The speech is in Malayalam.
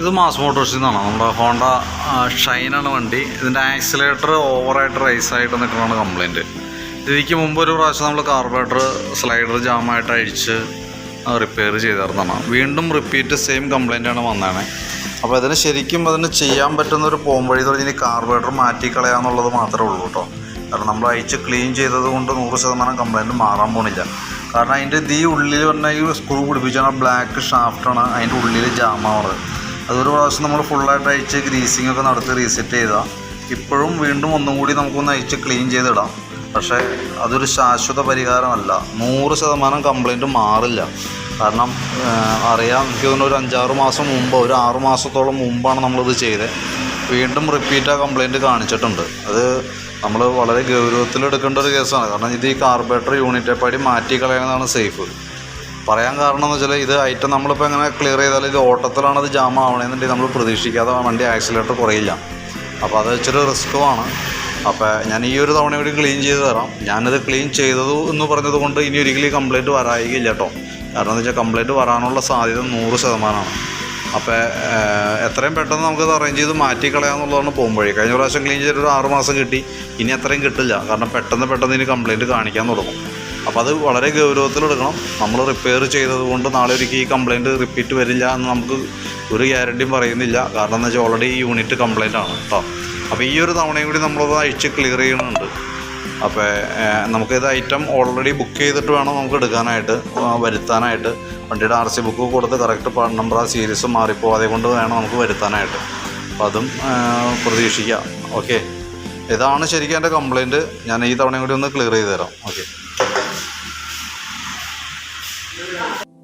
ഇത് മാസ് മോട്ടോഴ്സിൽ നിന്നാണ് നമ്മുടെ ഹോണ്ട ഷൈനാണ് വണ്ടി. ഇതിന്റെ ആക്സിലേറ്റർ ഓവറായിട്ട് റൈസ് ആയിട്ട് നിൽക്കുന്നതാണ് കംപ്ലയിന്റ് ഇതിക്ക് മുമ്പ് ഒരു പ്രാവശ്യം നമ്മൾ കാർബറേറ്റർ സ്ലൈഡർ ജാമായിട്ട് അഴിച്ച് റിപ്പയർ ചെയ്തിരുന്നതാണ് വീണ്ടും റിപ്പീറ്റ് സെയിം കംപ്ലയിന്റാണ് വന്നതാണ്. അപ്പോൾ അതിന് ശരിക്കും അതിന് ചെയ്യാൻ പറ്റുന്ന ഒരു പോംവഴി എന്ന് പറഞ്ഞാൽ കാർബറേറ്റർ മാറ്റി കളയാന്നുള്ളത് മാത്രമേ ഉള്ളൂ കേട്ടോ. കാരണം നമ്മൾ അഴിച്ച് ക്ലീൻ ചെയ്തത് കൊണ്ട് നൂറ് ശതമാനം കംപ്ലയിന്റ് മാറാൻ പോണില്ല. കാരണം അതിന്റെ ദീ ഉള്ളിൽ പറഞ്ഞാൽ ഈ സ്ക്രൂ പിടിപ്പിച്ചാൽ ബ്ലാക്ക് ഷാഫ്റ്റാണ് അതിന്റെ ഉള്ളിൽ ജാമാവുന്നത് അതൊരു പ്രാവശ്യം നമ്മൾ ഫുള്ളായിട്ട് അഴിച്ച് ഗ്രീസിംഗ് ഒക്കെ നടത്തി റീസെറ്റ് ചെയ്താൽ ഇപ്പോഴും വീണ്ടും ഒന്നും കൂടി നമുക്കൊന്ന് അഴിച്ച് ക്ലീൻ ചെയ്തിടാം. പക്ഷേ അതൊരു ശാശ്വത പരിഹാരമല്ല. നൂറ് ശതമാനം കംപ്ലൈന്റ് മാറില്ല. കാരണം അറിയാം എനിക്ക് തോന്നുന്നു ഒരു അഞ്ചാറ് മാസം മുമ്പ് ഒരു ആറ് മാസത്തോളം മുമ്പാണ് നമ്മളിത് ചെയ്തത് വീണ്ടും റിപ്പീറ്റ് ആ കംപ്ലൈന്റ് കാണിച്ചിട്ടുണ്ട്. അത് നമ്മൾ വളരെ ഗൗരവത്തിൽ എടുക്കേണ്ട ഒരു കേസാണ്. കാരണം ഇത് ഈ കാർബറേറ്റർ യൂണിറ്റെ പടി മാറ്റി കളയുന്നതാണ് സേഫ് പറയാൻ കാരണം എന്ന് വെച്ചാൽ ഇത് ഐറ്റം നമ്മളിപ്പോൾ എങ്ങനെ ക്ലിയർ ചെയ്താൽ ഇത് ഓട്ടത്തിലാണ് അത് ജാം ആവണമെന്നുണ്ടെങ്കിൽ നമ്മൾ പ്രതീക്ഷിക്കാതെ വണ്ടി ആക്സിലേറ്റർ കുറയില്ല. അപ്പോൾ അത് ഇച്ചിരി റിസ്ക്കുമാണ് അപ്പോൾ ഞാൻ ഈ ഒരു തവണ കൂടി ക്ലീൻ ചെയ്ത് തരാം. ഞാനിത് ക്ലീൻ ചെയ്തത് എന്ന് പറഞ്ഞത് കൊണ്ട് ഇനി ഒരിക്കലും കംപ്ലൈന്റ് വരായില്ല കേട്ടോ കാരണം എന്ന് വെച്ചാൽ കംപ്ലൈന്റ് വരാനുള്ള സാധ്യത നൂറ് ശതമാനമാണ്. അപ്പോൾ എത്രയും പെട്ടെന്ന് നമുക്കത് അറേഞ്ച് ചെയ്ത് മാറ്റി കളയാന്നുള്ളതാണ് പോകുമ്പോഴേ. കഴിഞ്ഞ പ്രാവശ്യം ക്ലീൻ ചെയ്തിട്ട് ഒരു ആറ് മാസം കിട്ടി. ഇനി അത്രയും കിട്ടില്ല. കാരണം പെട്ടെന്ന് പെട്ടെന്ന് ഇനി കംപ്ലൈന്റ് കാണിക്കാൻ തുടങ്ങും. അപ്പോൾ അത് വളരെ ഗൗരവത്തിലെടുക്കണം നമ്മൾ റിപ്പയർ ചെയ്തത് കൊണ്ട് നാളെ ഒരിക്കൽ ഈ കംപ്ലയിന്റ് റിപ്പീറ്റ് വരില്ല എന്ന് നമുക്ക് ഒരു ഗ്യാരണ്ടിയും പറയുന്നില്ല. കാരണം എന്ന് വെച്ചാൽ ഓൾറെഡി ഈ യൂണിറ്റ് കംപ്ലയിന്റ് ആണ് കേട്ടോ അപ്പോൾ ഈ ഒരു തവണയും കൂടി നമ്മളത് അഴിച്ച് ക്ലിയർ ചെയ്യണമുണ്ട് അപ്പോൾ നമുക്കിത് ഐറ്റം ഓൾറെഡി ബുക്ക് ചെയ്തിട്ട് വേണം നമുക്ക് എടുക്കാനായിട്ട് വരുത്താനായിട്ട്. വണ്ടിയുടെ ആർ സി ബുക്ക് കൊടുത്ത് കറക്റ്റ് പാർട്ട് നമ്പർ ആ സീരീസ് മാറിപ്പോവാതെ കൊണ്ട് വേണം നമുക്ക് വരുത്താനായിട്ട്. അപ്പം അതും പ്രതീക്ഷിക്കാം. ഓക്കെ ഇതാണ് ശരിക്കും എന്റെ കംപ്ലയിന്റ് ഞാൻ ഈ തവണയും കൂടി ഒന്ന് ക്ലിയർ ചെയ്ത് തരാം. Okay Thank you.